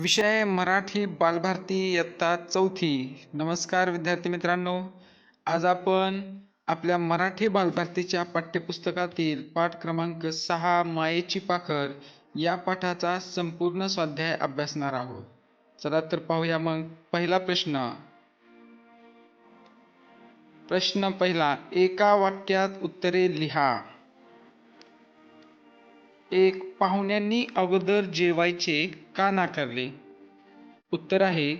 विषय मराठी बालभारती इयत्ता चौथी. नमस्कार विद्यार्थी मित्रांनो. आज आपण आपल्या मराठी बालभारतीच्या पाठ्यपुस्तकातील पाठ क्रमांक सहा मायेची पाखर या पाठाचा संपूर्ण स्वाध्याय अभ्यासणार आहोत. चला तर पाहूया मग पहिला प्रश्न. प्रश्न पहिला एका वाक्यात उत्तरे लिहा. एक पाहुण्यांनी अगोदर जेवायचे का नाकारले उत्तर आहे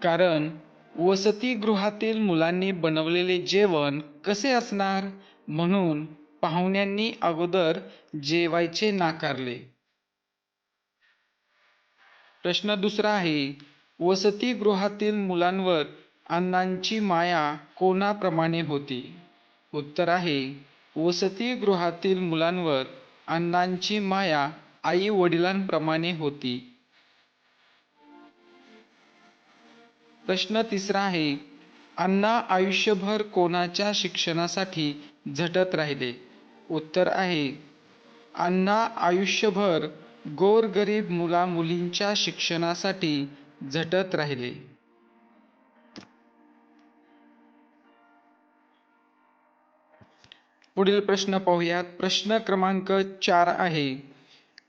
कारण वसतिगृहातील मुलांनी बनवलेले जेवण कसे असणार? म्हणून पाहुण्यांनी अगोदर जेवायचे नाकारले प्रश्न दुसरा आहे वसतिगृहातील मुलांवर अण्णांची माया कोणाप्रमाणे होती? उत्तर आहे वसतिगृहातील मुलांवर अण्णांची माया आई वडिलांप्रमाणे होती. प्रश्न तिसरा आहे अण्णा आयुष्यभर कोणाच्या शिक्षणासाठी झटत राहिले? उत्तर आहे अण्णा आयुष्यभर गोरगरीब मुलामुलींच्या शिक्षणासाठी झटत राहिले. पुढील प्रश्न पाहूयात. प्रश्न क्रमांक चार आहे.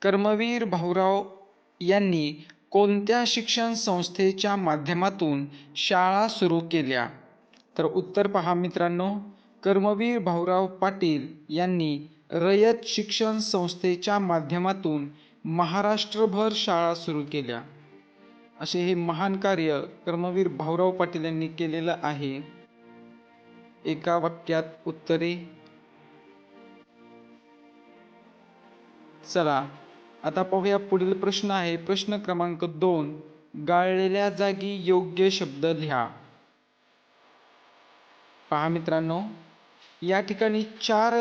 कर्मवीर भाऊराव यांनी कोणत्या शिक्षण संस्थेच्या माध्यमातून शाळा सुरू केल्या? तर उत्तर पहा मित्रांनो. कर्मवीर भाऊराव पाटील यांनी रयत शिक्षण संस्थेच्या माध्यमातून महाराष्ट्रभर शाळा सुरू केल्या. असे हे महान कार्य कर्मवीर भाऊराव पाटील यांनी केलेलं आहे. एका वाक्यात उत्तरे. चला आता पाहूया पुढील प्रश्न आहे. प्रश्न क्रमांक दोन गाळलेल्या जागी योग्य शब्द लिहा. पहा मित्रांनो या ठिकाणी चार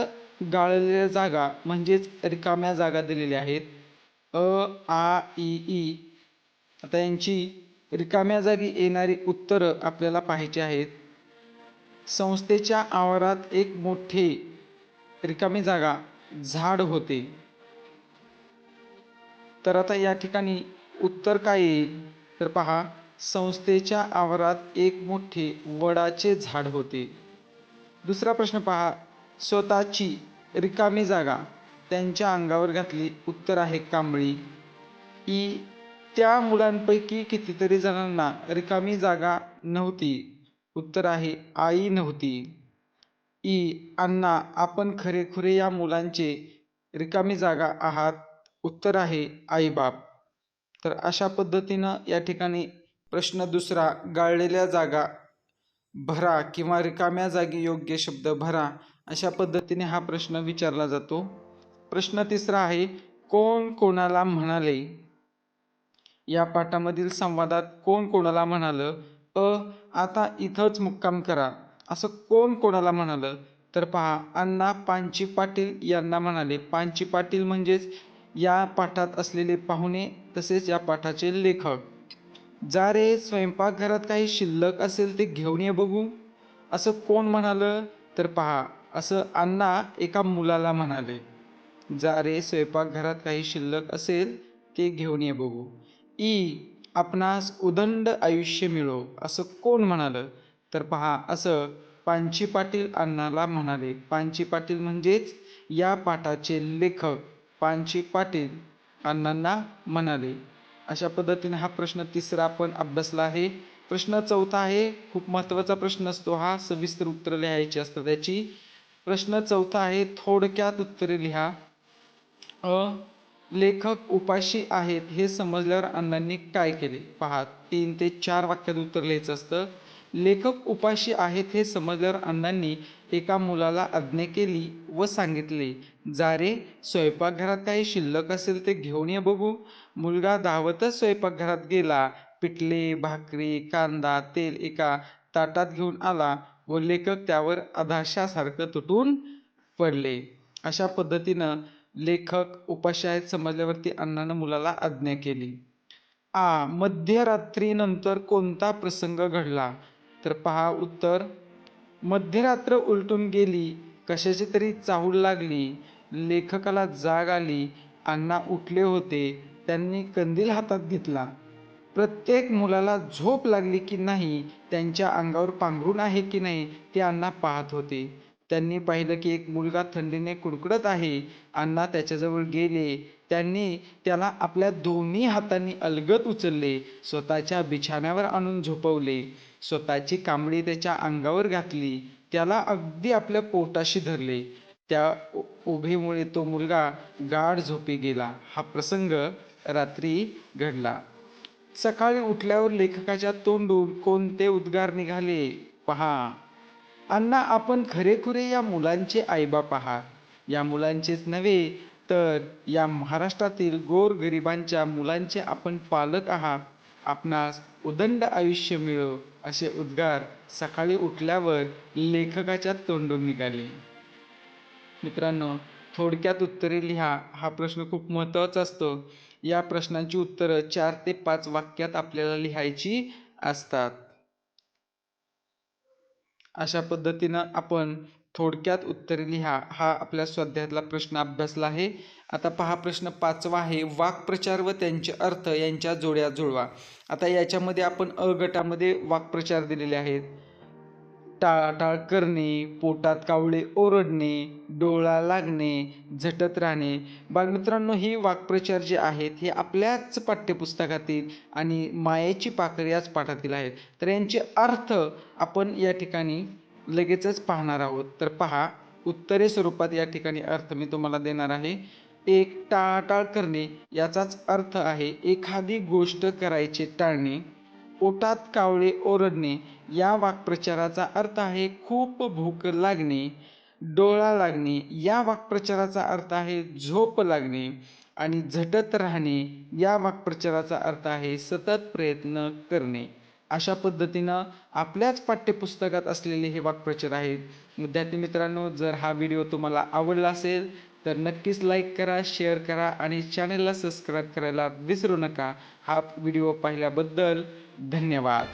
गाळलेल्या जागा म्हणजेच रिकाम्या जागा दिलेल्या आहेत. अ आ ई ई. आता यांची रिकाम्या जागी येणारी उत्तरं आपल्याला पाहायची आहेत. संस्थेच्या आवारात एक मोठे रिकामी जागा झाड होते. तर आता या ठिकाणी उत्तर काय येईल? तर पहा संस्थेच्या आवारात एक मोठे वडाचे झाड होते. दुसरा प्रश्न पहा स्वतःची रिकामी जागा त्यांच्या अंगावर घातली उत्तर आहे कांबळी. ई त्या मुलांपैकी कितीतरी जणांना रिकामी जागा नव्हती. उत्तर आहे आई नव्हती. ई अण्णा आपण खरेखुरे या मुलांचे रिकामी जागा आहात. उत्तर आहे आईबाप. तर अशा पद्धतीनं या ठिकाणी प्रश्न दुसरा गाळलेल्या जागा भरा किंवा रिकाम्या जागी योग्य शब्द भरा अशा पद्धतीने हा प्रश्न विचारला जातो. प्रश्न तिसरा आहे कोण कोणाला म्हणाले? या पाठामधील संवादात कोण कोणाला म्हणालं? अ आता इथंच मुक्काम करा. असं कोण कोणाला म्हणालं? तर पहा अण्णा पांची पाटील यांना म्हणाले. पांची पाटील म्हणजेच या पाठात असलेले पाहुणे तसेच या पाठाचे लेखक. जा रे स्वयंपाकघरात काही शिल्लक असेल ते घेऊन ये बघू. असं कोण म्हणालं? तर पहा असं अण्णा एका मुलाला म्हणाले. जा रे स्वयंपाकघरात काही शिल्लक असेल ते घेऊन ये बघू. ई आपणास उदंड आयुष्य मिळो असं कोण म्हणालं? तर पहा असं पांची पाटील अण्णाला म्हणाले. पांची पाटील म्हणजेच या पाठाचे लेखक. पांची पाटील अण्णांना म्हणाले. अशा पद्धतीने हा प्रश्न तिसरा आपण अभ्यासला आहे. प्रश्न चौथा आहे खूप महत्त्वाचा प्रश्न असतो हा. सविस्तर उत्तर लिहायची असतात त्याची. प्रश्न चौथा आहे थोडक्यात उत्तरे लिहा. अ लेखक उपाशी आहेत हे समजल्यावर अण्णांनी काय केले? पहा तीन ते चार वाक्यात उत्तर लिहायचं असतं. लेखक उपाशी आहेत हे समजल्यावर अण्णांनी एका मुलाला आज्ञा केली व सांगितले जा रे स्वयंपाकघरात काही शिल्लक असेल ते घेऊन ये बघू. मुलगा धावतच स्वयंपाकघरात गेला. पिठले भाकरी कांदा तेल एका ताटात घेऊन आला व लेखक त्यावर अधाशासारखं तुटून पडले. अशा पद्धतीनं लेखक उपाशी आहेत समजल्यावरती अण्णानं मुलाला आज्ञा केली. आ मध्यरात्रीनंतर कोणता प्रसंग घडला? तर पहा उत्तर. मध्यरात्र उलटून गेली कशाची तरी चाहूल लागली लेखकाला जाग आली अण्णा उठले होते त्यांनी कंदील हातात घेतला. प्रत्येक मुलाला झोप लागली की नाही त्यांच्या अंगावर पांघरून आहे की नाही ते अण्णा पाहत होते. त्यांनी पाहिलं की एक मुलगा थंडीने कुडकुडत आहे अण्णा त्याच्याजवळ गेले. त्यांनी त्याला आपल्या दोन्ही हातांनी अलगद उचलले स्वतःच्या बिछाण्यावर आणून झोपवले. स्वतःची कांबळी त्याच्या अंगावर घातली त्याला अगदी आपल्या पोटाशी धरले. त्या उभेमुळे तो मुलगा गाढ झोपी गेला. हा प्रसंग रात्री घडला. सकाळी उठल्यावर लेखकाच्या तोंडून कोणते उद्गार निघाले पहा. अण्णा आपण खरेखुरे या मुलांचे आईबाप आहात. या मुलांचेच नव्हे तर या महाराष्ट्रातील गोरगरिबांच्या मुलांचे आपण पालक आहात. आपणास उदंड आयुष्य मिळो असे उद्गार सकाळी उठल्यावर लेखकाच्या तोंडून निघाले. मित्रांनो थोडक्यात उत्तरे लिहा. हा प्रश्न खूप महत्त्वाचा असतो. या प्रश्नांची उत्तरं चार ते पाच वाक्यात आपल्याला लिहायची असतात. अशा पद्धतीनं आपण थोडक्यात उत्तरे लिहा. हा आपल्या स्वाध्यायातला प्रश्न अभ्यासला आहे. आता पहा प्रश्न पाचवा आहे. वाक्प्रचार व त्यांचे अर्थ यांच्या जोड्या जुळवा. आता याच्यामध्ये आपण अ गटामध्ये वाक्प्रचार दिलेले आहेत. टाळाटाळ करणे पोटात कावळे ओरडणे डोळा लागणे झटत राहणे. बालमित्रांनो हे वाक्प्रचार जे आहेत हे आपल्याच पाठ्यपुस्तकातील आणि मायेची पाकळ याच पाठातील आहेत. तर यांचे अर्थ आपण या ठिकाणी लगेचच पाहणार आहोत. तर पहा उत्तरे स्वरूपात या ठिकाणी अर्थ मी तुम्हाला देणार आहे. एक टाळाटाळ करणे याचाच अर्थ आहे एखादी गोष्ट करायचे टाळणे पोटात कावळे ओरडणे या वाक्प्रचाराचा अर्थ आहे खूप भूक लागणे डोळा लागणे या वाक्प्रचाराचा अर्थ आहे झोप लागणे आणि झटत राहणे या वाक्प्रचाराचा अर्थ आहे सतत प्रयत्न करणे. अशा पद्धतीनं आपल्याच पाठ्यपुस्तकात असलेले हे वाक्प्रचार आहेत. विद्यार्थी मित्रांनो जर हा व्हिडिओ तुम्हाला आवडला असेल तर नक्कीच लाईक करा शेअर करा आणि चॅनलला सबस्क्राईब करायला विसरू नका. हा व्हिडिओ पाहिल्याबद्दल धन्यवाद.